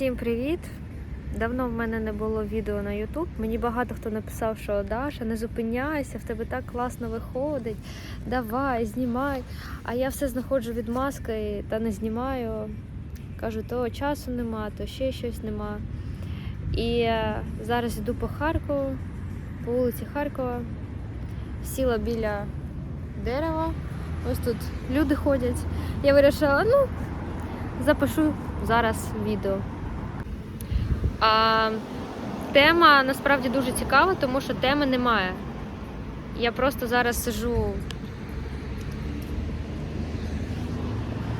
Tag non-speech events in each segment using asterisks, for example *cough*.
Всім привіт! Давно в мене не було відео на YouTube. Мені багато хто написав, що Даша, не зупиняйся, в тебе так класно виходить. Давай, знімай. А я все знаходжу від маски та не знімаю. Кажу, то часу нема, то ще щось нема. І е, зараз йду по Харкову, по вулиці Харкова, сіла біля дерева. Ось тут люди ходять. Я вирішила, ну, запишу зараз відео. А, тема насправді дуже цікава, тому що теми немає. Я просто зараз сижу.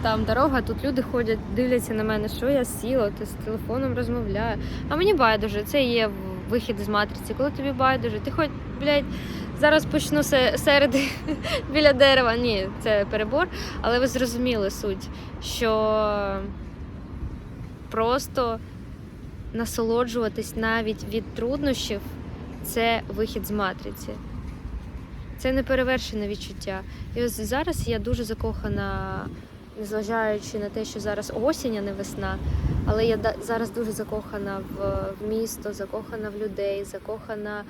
Там дорога, тут люди ходять, дивляться на мене, що я сіла, ти з телефоном розмовляю. А мені байдуже, це є вихід з матриці. Коли тобі байдуже, ти хоч, блядь, зараз почну се- серед *laughs* біля дерева. Ні, це перебор. Але ви зрозуміли суть, що просто насолоджуватись навіть від труднощів це вихід з матриці. Це неперевершене відчуття. І ось зараз я дуже закохана, незважаючи на те, що зараз осінь, а не весна. Але я зараз дуже закохана в, місто, закохана в людей, закохана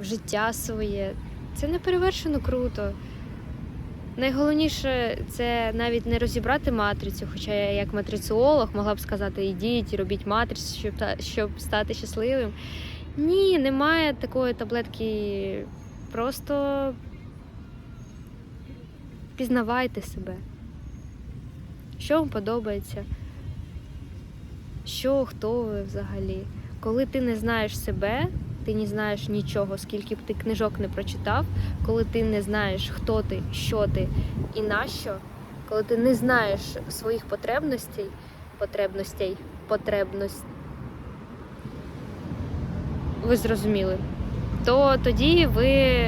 в життя своє. Це неперевершено круто. Найголовніше це навіть не розібрати матрицю, хоча я як матриціолог могла б сказати, ідіть робіть матрицю, щоб, щоб стати щасливим. Ні, немає такої таблетки. Просто пізнавайте себе. Що вам подобається? Що, хто ви взагалі? Коли ти не знаєш себе, ти не знаєш нічого, скільки б ти книжок не прочитав, коли ти не знаєш, хто ти, що ти і нащо, коли ти не знаєш своїх потребностей, потребностей, потребностей, ви зрозуміли, то тоді ви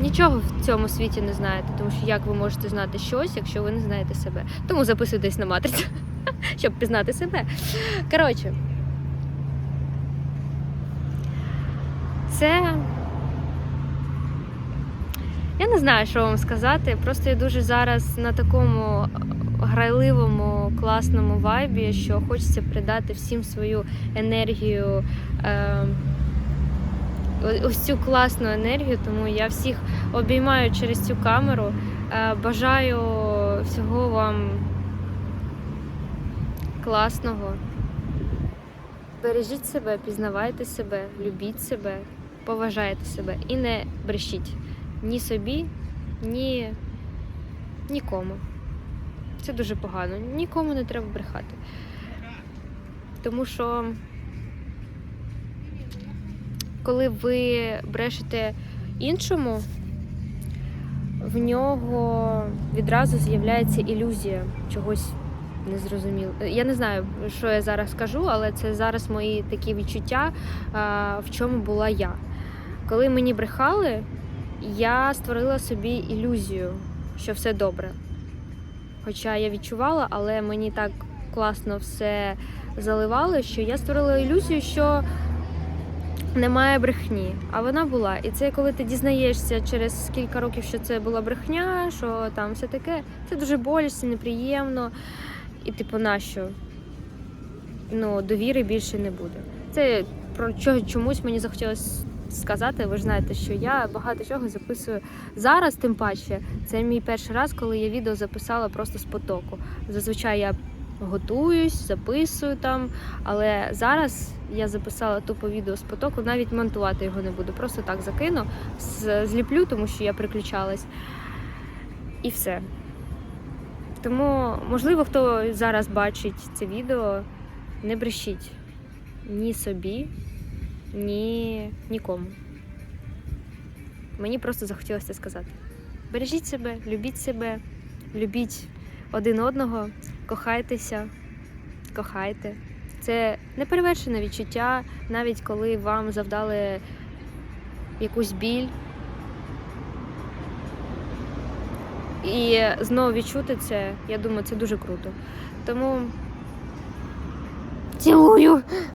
нічого в цьому світі не знаєте, тому що як ви можете знати щось, якщо ви не знаєте себе. Тому записуйтесь на матрицю, *laughs* щоб пізнати себе. Коротше. Це. Я не знаю, що вам сказати. Просто я дуже зараз на такому грайливому, класному вайбі, що хочеться придати всім свою енергію. Е- ось цю класну енергію, тому я всіх обіймаю через цю камеру. Е, Бажаю всього вам класного. Бережіть себе, пізнавайте себе, любіть себе, поважайте себе і не брешіть ні собі, ні нікому. Це дуже погано. Нікому не треба брехати. Тому що коли ви брешете іншому, в нього відразу з'являється ілюзія чогось незрозуміло. Я не знаю, що я зараз скажу, але це зараз мої такі відчуття, в чому була я. Коли мені брехали, я створила собі ілюзію, що все добре. Хоча я відчувала, але мені так класно все заливали, що я створила ілюзію, що немає брехні, а вона була. І це коли ти дізнаєшся через кілька років, що це була брехня, що там все таке, це дуже болісно, неприємно. І типу, нащо? Ну, довіри більше не буде. Це про чомусь мені захотілося сказати. Ви ж знаєте, що я багато чого записую зараз, тим паче. Це мій перший раз, коли я відео записала просто з потоку. Зазвичай я готуюсь, записую там, але зараз я записала тупо відео з потоку, навіть монтувати його не буду. Просто так закину, зліплю, тому що я приключалась. І все. Тому, можливо, хто зараз бачить це відео, не брешіть ні собі, ні нікому. Мені просто захотілося це сказати. Бережіть себе, любіть себе, любіть один одного, кохайтеся, кохайте. Це неперевершене відчуття, навіть коли вам завдали якусь біль. І знову відчути це, я думаю, це дуже круто. Тому цілую!